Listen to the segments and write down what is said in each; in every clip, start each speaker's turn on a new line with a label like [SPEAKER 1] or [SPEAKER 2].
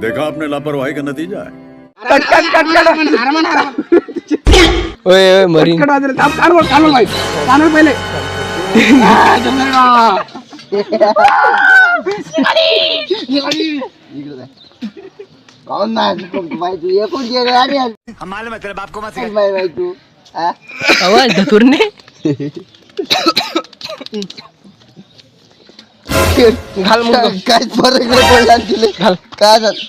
[SPEAKER 1] देखा, आपने लापरवाही का नतीजा है।
[SPEAKER 2] ओए ओए मरीन
[SPEAKER 3] भाई पहले कौन ना भाई तू ये कौन दे रहा
[SPEAKER 4] है हमारे में तेरे बाप को मत भाई भाई तू
[SPEAKER 2] आवाज़ धतुर ने घाल मुंग
[SPEAKER 4] काय फरक नाही पडला तिले.
[SPEAKER 2] घाल.
[SPEAKER 4] काय झालं.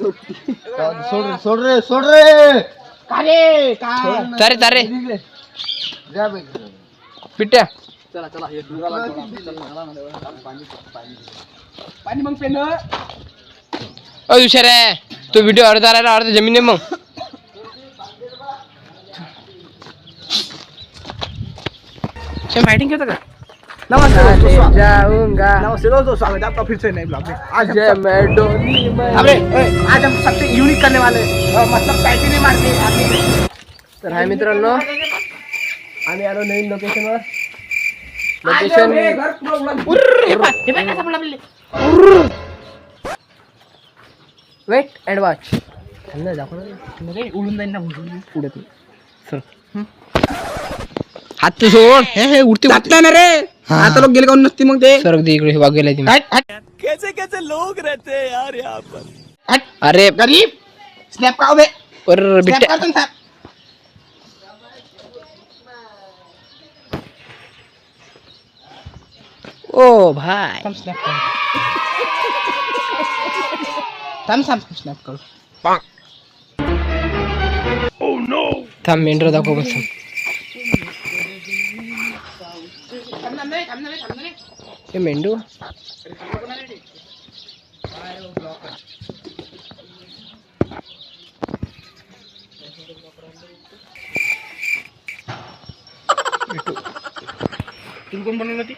[SPEAKER 4] सोड रे सोड रे सोड रे.
[SPEAKER 2] तारे तारे.
[SPEAKER 4] जा बाई.
[SPEAKER 2] पिट्या.
[SPEAKER 3] पाणी मग पेन
[SPEAKER 2] अ हुशार आहे. तो व्हिडिओ अर्धा राहिला अर्धा जमीन आहे मग. फायटिंग करता का
[SPEAKER 3] नमस्ते दोस्तों
[SPEAKER 2] जाऊंगा
[SPEAKER 3] नमस्ते दोस्तों स्वागत है आपका फिर से नए ब्लॉग में आज हम
[SPEAKER 2] जय मैं
[SPEAKER 3] ए, आज हम सबसे यूनिक करने वाले हैं मतलब पैसे नहीं मार के
[SPEAKER 2] तर हाय मित्रांनो आम्ही आलो नवीन लोकेशनवर
[SPEAKER 3] location
[SPEAKER 2] location wait and watch
[SPEAKER 3] उडून जाईल ना उडून
[SPEAKER 2] पुढे तू हात तर सोड हे हे उडते
[SPEAKER 3] जात नाही ना रे आता लोक गेले काऊन नसती मग ते
[SPEAKER 2] सर अगदी इकडे वाघ ती
[SPEAKER 3] हट, हट. हट.
[SPEAKER 2] अरे
[SPEAKER 3] गरीब स्नॅप का उभे
[SPEAKER 2] पर
[SPEAKER 3] स्नॅप
[SPEAKER 2] बिट्ट्या
[SPEAKER 3] करतो ना
[SPEAKER 2] ओ भाई
[SPEAKER 3] स्नॅप कर स्नॅप कर
[SPEAKER 2] थांब मेंढर दाखव बस हे मेंढू
[SPEAKER 3] तुला कोण बनवलं ती